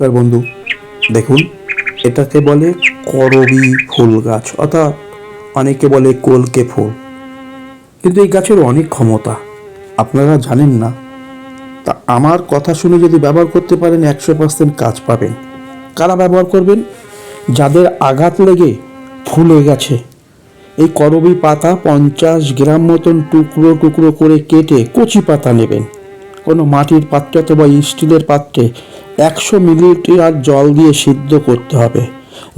নমস্কার বন্ধু। দেখুন, এটাকে বলে করবি ফুল গাছ অর্থাৎ অনেকে বলে কলকে ফুল। কিন্তু এই গাছের অনেক ক্ষমতা, আপনারা জানেন না। তা আমার কথা শুনে যদি ব্যবহার করতে পারেন, একশো পার্সেন্ট কাজ পাবেন। কারা ব্যবহার করবেন? যাদের আঘাত লেগে ফুলে গেছে। এই করবি পাতা পঞ্চাশ গ্রাম মতন টুকরো টুকরো করে কেটে কচি পাতা নেবেন। কোনো মাটির পাত্রে অথবা স্টিলের পাত্রে একশো মিলিলিটার জল দিয়ে সিদ্ধ করতে হবে।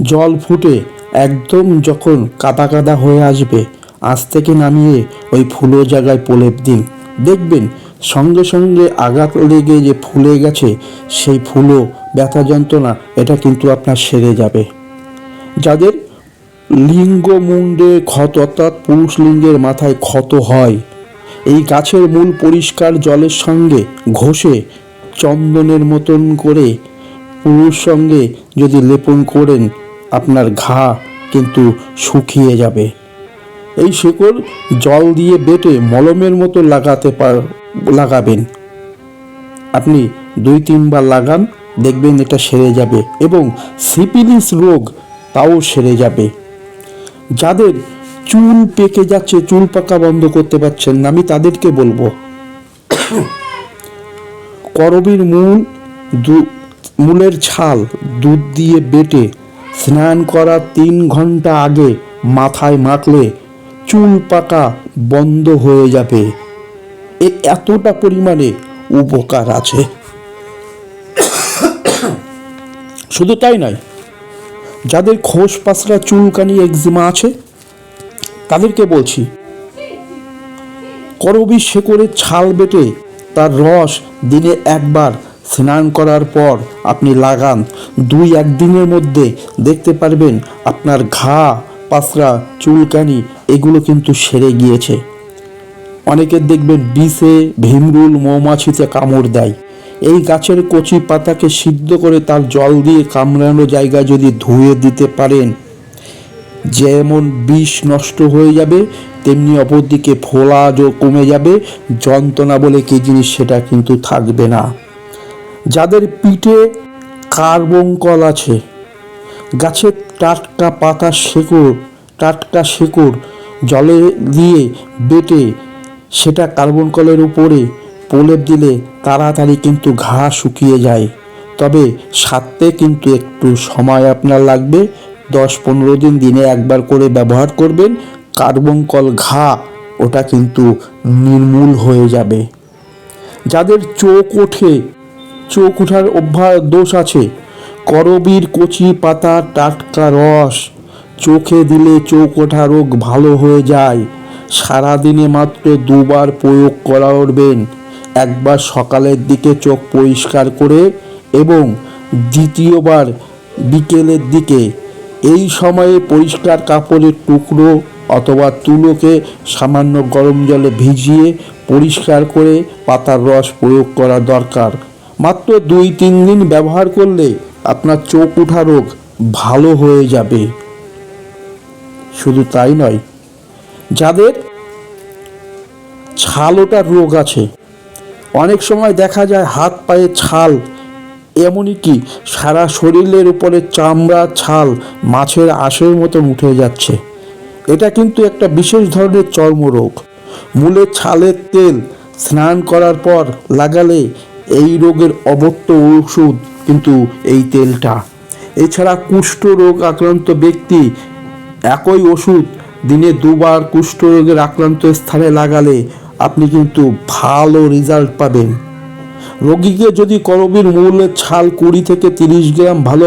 জল ফুটে একদম যখন কাদা কাদা হয়ে আসবে, আজ থেকে নামিয়ে ওই ফুলো জায়গায় প্রলেপ দিন। দেখবেন সঙ্গে সঙ্গে আঘাত লেগে যে ফুলে গেছে, সেই ফুলো ব্যথা যন্ত্রণা, এটা কিন্তু আপনার সেরে যাবে। যাদের লিঙ্গ মুন্ডে ক্ষত, অর্থাৎ পুরুষ লিঙ্গের মাথায় ক্ষত হয়, এই গাছের মূল পরিষ্কার জলের সঙ্গে ঘষে চন্দনের মতন করে পুরুষ সঙ্গে যদি লেপন করেন, আপনার ঘা কিন্তু শুকিয়ে যাবে। এই শেকড় জল দিয়ে বেটে মলমের মতো লাগাতে পার, লাগাবেন। আপনি দুই তিনবার লাগান, দেখবেন এটা সেরে যাবে এবং সিপিলিস রোগ তাও সেরে যাবে। যাদের চুল পেকে যাচ্ছে, চুল পাকা বন্ধ করতে পারছেন না, আমি তাদেরকে বলব। করবীর মূল মূলের ছাল দুধ দিয়ে বেটে স্নান করার তিন ঘণ্টা আগে মাথায় মাখলে চুল পাকা বন্ধ হয়ে যাবে। এ এতটা পরিমাণে উপকার আছে। শুধু তাই নয়, যাদের খোস পাসরা চুলকানি একজিমা আছে, তাদেরকে বলছি করবি শেকড়ের ছাল বেটে তার রস দিনে একবার স্নান করার পর আপনি লাগান। দুই একদিনের মধ্যে দেখতে পারবেন আপনার ঘা পাসরা চুলকানি এগুলো কিন্তু সেরে গিয়েছে। অনেকের দেখবেন বিষে, ভীমরুল, মৌমাছিতে কামড় দেয়। এই গাছের কচি পাতাকে সিদ্ধ করে তার জল দিয়ে কামড়ানো জায়গা যদি ধুয়ে দিতে পারেন যেমন বিষ নষ্ট হয়ে যাবে, তেমনি অপরদিকে ফোলা কমে যাবে। যন্ত্রণা বলে কি জিনিস সেটা কিন্তু থাকবে না। যাদের পিঠে কার্বঙ্কল আছে গাছের টাটকা পাতা শেকড়, টাটকা শেকড় জলে দিয়ে বেটে সেটা কার্বন কলের উপরে প্রলেপ দিলে তাড়াতাড়ি কিন্তু ঘা শুকিয়ে যায়। তবে সারতে কিন্তু একটু সময় আপনার লাগবে। দশ পনেরো দিন দিনে একবার করে ব্যবহার করবেন, কার্বন কল ঘা, ওটা কিন্তু নির্মূল হয়ে যাবে। যাদের চোখ ওঠে, চোখ ওঠার অভ্যাস দোষ আছে। করবীর কচি পাতা টাটকা রস, চোখে দিলে চোখ ওঠা রোগ ভালো হয়ে যায়। সারাদিনে মাত্র দুবার প্রয়োগ করা উঠবেন। একবার সকালের দিকে চোখ পরিষ্কার করে এবং দ্বিতীয়বার বিকেলের দিকে এই সময়ে পরিষ্কার কাপড়ের টুকরো অথবা তুলোকে সামান্য গরম জলে ভিজিয়ে পরিষ্কার করে পাতার রস প্রয়োগ করা দরকার। মাত্র দুই তিন দিন ব্যবহার করলে আপনার চোখ উঠা রোগ ভালো হয়ে যাবে। শুধু তাই নয়, যাদের ছাল ওঠার রোগ আছে, অনেক সময় দেখা যায় হাত পায়ে ছাল এমনই কি? সারা শরীরের উপরে চামড়া, ছাল, মাছের আঁশের মতন উঠে যাচ্ছে। এটা কিন্তু একটা বিশেষ ধরনের চর্মরোগ। মূলের ছালের তেল স্নান করার পর লাগালে এই রোগের অবত্য ওষুধ কিন্তু এই তেলটা। এছাড়া কুষ্ঠ রোগ আক্রান্ত ব্যক্তি একই ওষুধ দিনে দুবার কুষ্ঠ রোগের আক্রান্ত স্থানে লাগালে আপনি কিন্তু ভালো রেজাল্ট পাবেন। রোগীকে যদি করবীর মূলের ছাল কুড়ি থেকে তিরিশ গ্রাম ভালো